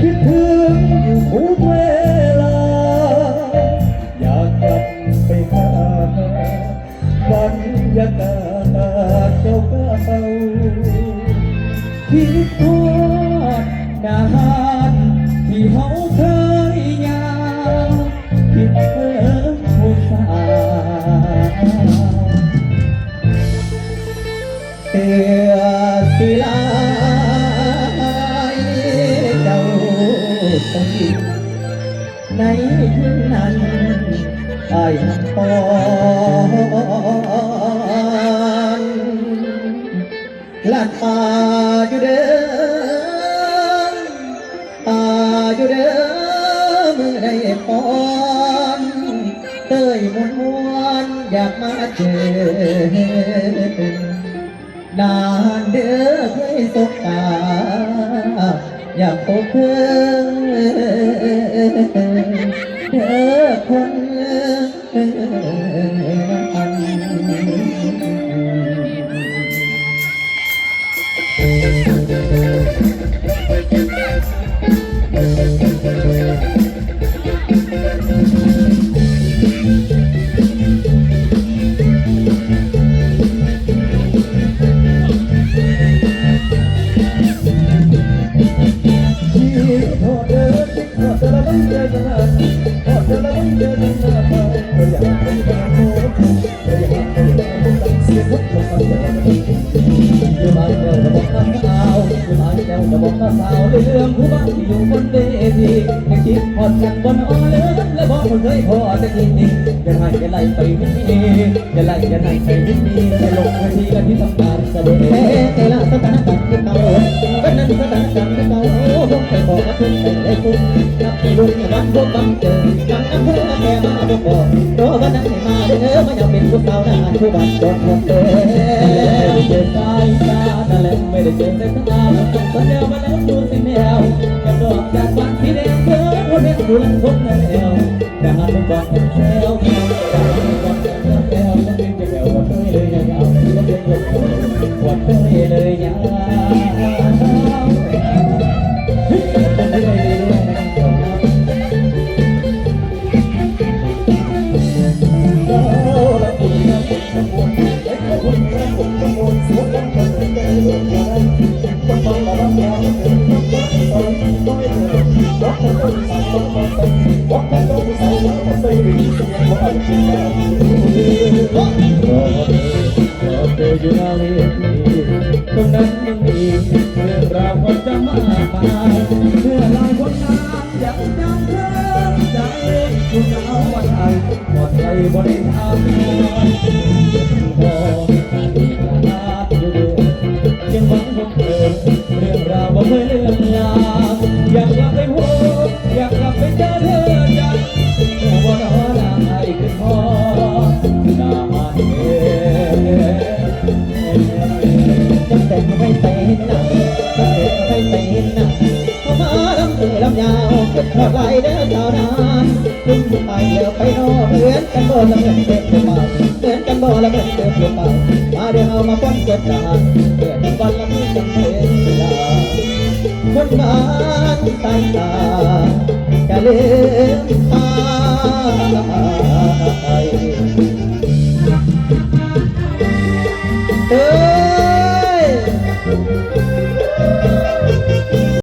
คิดถึงอยู่ทุกเวลา อยากกลับไปหาบรรยากาศเก่าๆคิดทอดนานที่เขา สนิทในคืนนั้นไอ้หักปอนลาดป่าอยู่เดิมป่าอยู่เดิมมือได้ปอนเต้ยมวนมวนๆอยากมาเจอนานเด้อเคยสบตา อยากพบเธอเธอคน น้ำสาวเรื่องผู้บ้านที่อยู่บนเวทียังคิดพอดกันบนอ้อเลือและบอกคนเคยพอจะกินนี่อย่าให้อย่าไล่ไปวิ่งนี่อย่าไล่อย่าไล่ไปวิ่งนี่จะลงเวทีกันที่ทำการสะดุดแต่ละสถานการณ์ที่เก่าวันนั้นสถานการณ์ที่เก่าผมเคยบอกกับเพื่อนไปได้คุ้มนับที่ลุงวันพบบังเจอบังอำเภอนแก่มาบอกบอกรอวันนั้นให้มาเด้อมาอย่า เป็นผู้สาวหน้าผู้บ้านจอกหมดเลยเจอสายตานั่นแหละไม่ได้เจอแต่ตาสัญญามาแล้วดูสิแนวกับดอกจากบ้านที่แดงเธอคนเห็นดูแลคนแล้วแต่หากนก่อนเป็นแซวแต่หากเป็นก่อนเป็น เธ ยาวเกิดไหลเด้อสาวนานขึ้นไปเดี๋ยวไปนอเหมือนกันบ่ละเหมือนเดิมหรือเป่าเหมือนกันบ่ละเหมือนเดิมหรือเป่ามาเดี๋ยวเอามาป้อนเกดดานเกิดวันละมือจำเป็นเวลาคนบ้านสายตาจะเลืมตา